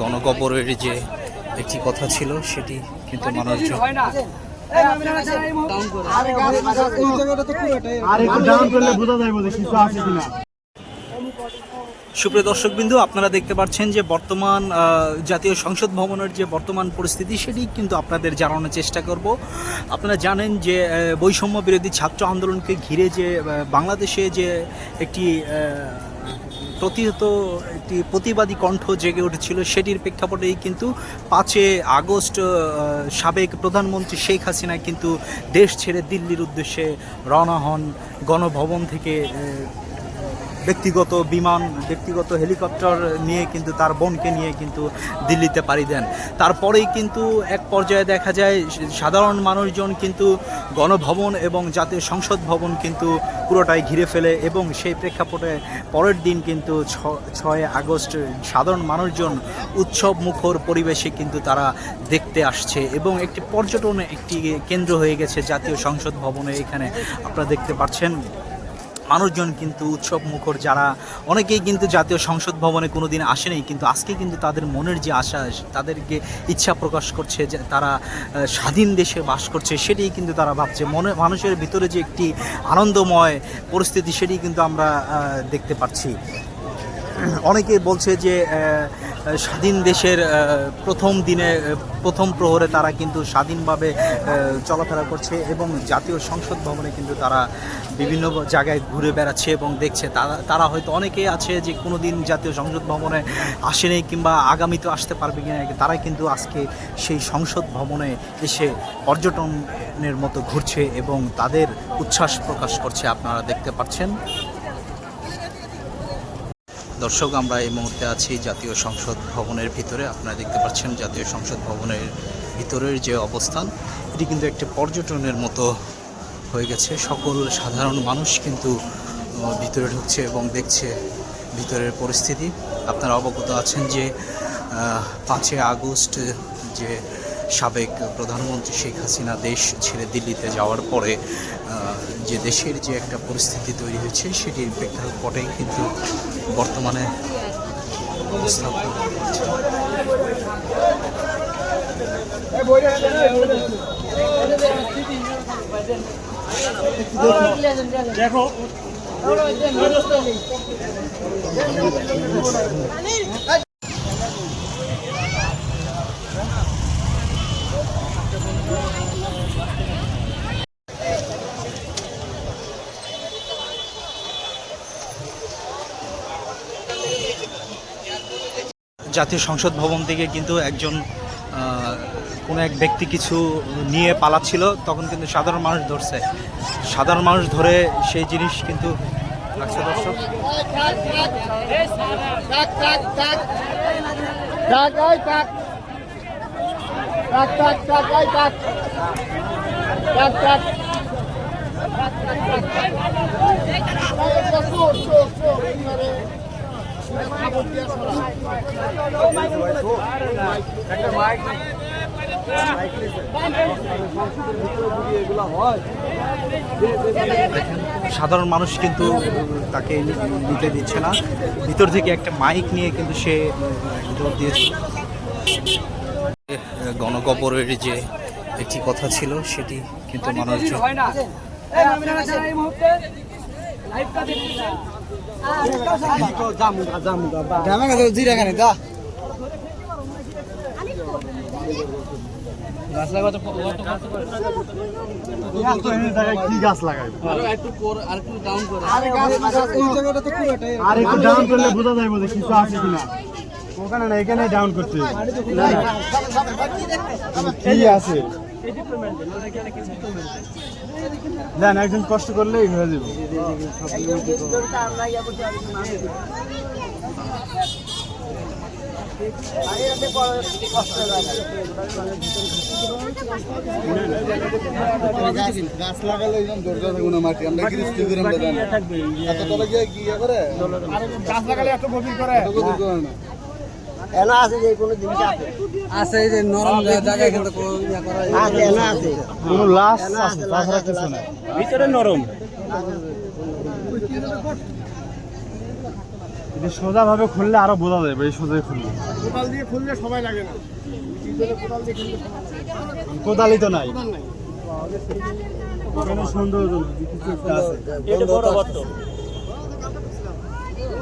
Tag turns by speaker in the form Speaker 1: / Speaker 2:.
Speaker 1: গণকবরের যে একটি কথা ছিল সেটি কিন্তু মানুষজন সুপ্রিয় দর্শকবিন্দু আপনারা দেখতে পাচ্ছেন যে বর্তমান জাতীয় সংসদ ভবনের যে বর্তমান পরিস্থিতি সেটি কিন্তু আপনাদের জানানোর চেষ্টা করব। আপনারা জানেন যে বৈষম্য বিরোধী ছাত্র আন্দোলনকে ঘিরে যে বাংলাদেশে যে একটি প্রতিহত একটি প্রতিবাদী কণ্ঠ জেগে উঠেছিল সেটির প্রেক্ষাপটেই কিন্তু পাঁচে আগস্ট সাবেক প্রধানমন্ত্রী শেখ হাসিনা কিন্তু দেশ ছেড়ে দিল্লির উদ্দেশ্যে রওনা হন গণভবন থেকে ব্যক্তিগত বিমান, ব্যক্তিগত হেলিকপ্টার নিয়ে কিন্তু তার বোনকে নিয়ে কিন্তু দিল্লিতে পাড়ি দেন। তারপরেই কিন্তু এক পর্যায়ে দেখা যায়, সাধারণ মানুষজন কিন্তু গণভবন এবং জাতীয় সংসদ ভবন কিন্তু পুরোটাই ঘিরে ফেলে এবং সেই প্রেক্ষাপটে পরের দিন কিন্তু ছয় আগস্ট সাধারণ মানুষজন উৎসব মুখর পরিবেশে কিন্তু তারা দেখতে আসছে এবং একটি পর্যটন একটি কেন্দ্র হয়ে গেছে জাতীয় সংসদ ভবনে। এখানে আপনারা দেখতে পাচ্ছেন মানুষজন কিন্তু উৎসব মুখর যারা, অনেকেই কিন্তু জাতীয় সংসদ ভবনে কোনো দিন আসেনি, কিন্তু আজকে কিন্তু তাদের মনের যে আশা, তাদেরকে ইচ্ছা প্রকাশ করছে যে তারা স্বাধীন দেশে বাস করছে, সেটাই কিন্তু তারা ভাবছে। মনে, মানুষের ভিতরে যে একটি আনন্দময় পরিস্থিতি সেটি কিন্তু আমরা দেখতে পাচ্ছি। অনেকে বলছে যে স্বাধীন দেশের প্রথম দিনে প্রথম প্রহরে তারা কিন্তু স্বাধীনভাবে চলাফেরা করছে এবং জাতীয় সংসদ ভবনে কিন্তু তারা বিভিন্ন জায়গায় ঘুরে বেড়াচ্ছে এবং দেখছে। তারা তারা হয়তো অনেকেই আছে যে কোনো দিন জাতীয় সংসদ ভবনে আসেনি কিংবা আগামীতে আসতে পারবে কিনা তারা কিন্তু আজকে সেই সংসদ ভবনে এসে পর্যটনের মতো ঘুরছে এবং তাদের উচ্ছ্বাস প্রকাশ করছে। আপনারা দেখতে পাচ্ছেন। দর্শক, আমরা এই মুহূর্তে আছি জাতীয় সংসদ ভবনের ভিতরে। আপনারা দেখতে পাচ্ছেন জাতীয় সংসদ ভবনের ভিতরের যে অবস্থান। এটি কিন্তু একটি পর্যটনের মতো হয়ে গেছে। সকল সাধারণ মানুষ কিন্তু ভিতরে ঢুকছে এবং দেখছে ভিতরের পরিস্থিতি। আপনারা অবগত আছেন যে পাঁচই আগস্ট যে সাবেক প্রধানমন্ত্রী শেখ হাসিনা দেশ ছেড়ে দিল্লিতে যাওয়ার পরে যে দেশের যে একটা পরিস্থিতি তৈরি হয়েছে সেটির প্রেক্ষাপটে কিন্তু বর্তমানে অবস্থাপন
Speaker 2: দেখো
Speaker 1: জাতীয় সংসদ ভবন থেকে কিন্তু একজন কোনো এক ব্যক্তি কিছু নিয়ে পালাচ্ছিল তখন কিন্তু সাধারণ মানুষ ধরছে সাধারণ মানুষ ধরে সেই জিনিস কিন্তু দর্শক
Speaker 2: টাক টাক
Speaker 1: সাধারণ মানুষ কিন্তু তাকে নি- নিতে দিচ্ছে না। ভিতর থেকে একটা মাইক নিয়ে কিন্তু সে জোর দিয়েছে। গণকবরের যে একটি কথা ছিল সেটি কিন্তু মানুষজন
Speaker 2: জামা কাছে জিরা খানে দা কি গাছ লাগাই আর একটু ডাউন করলে বোঝা যাবে যে কিছু আছে কিনা ওখানে না এখানে ডাউন করতে কি আছে দেন একজন কষ্ট করলে হয়ে যাবে। গাছ লাগালে দরজা থাকবে না মাটি। আমরা কি করে আমরা জানি। তলে গিয়ে কি ইয়ে করে? গাছ লাগালে এত গভীর করে? এত গভীর করে না।
Speaker 3: এনা আছে যে কোনো জিনিস আছে?
Speaker 4: আছে এই যে নরম জায়গায় কিন্তু কোনো ইয়া করা
Speaker 3: আছে এনা আছে।
Speaker 2: কোনো লাশ আছে তাছাড়া কিছু না
Speaker 4: ভিতরে নরম।
Speaker 2: এটা সোজা ভাবে খুললে আরও বোঝা যাবে এই সোজা খুললে।
Speaker 5: কোদাল দিয়ে খুললে সবাই লাগে না। টিউবওয়েলে কোদাল দিয়ে খুললে সবাই লাগে না।
Speaker 2: কোদালি তো নাই। এখানে সৌন্দর্য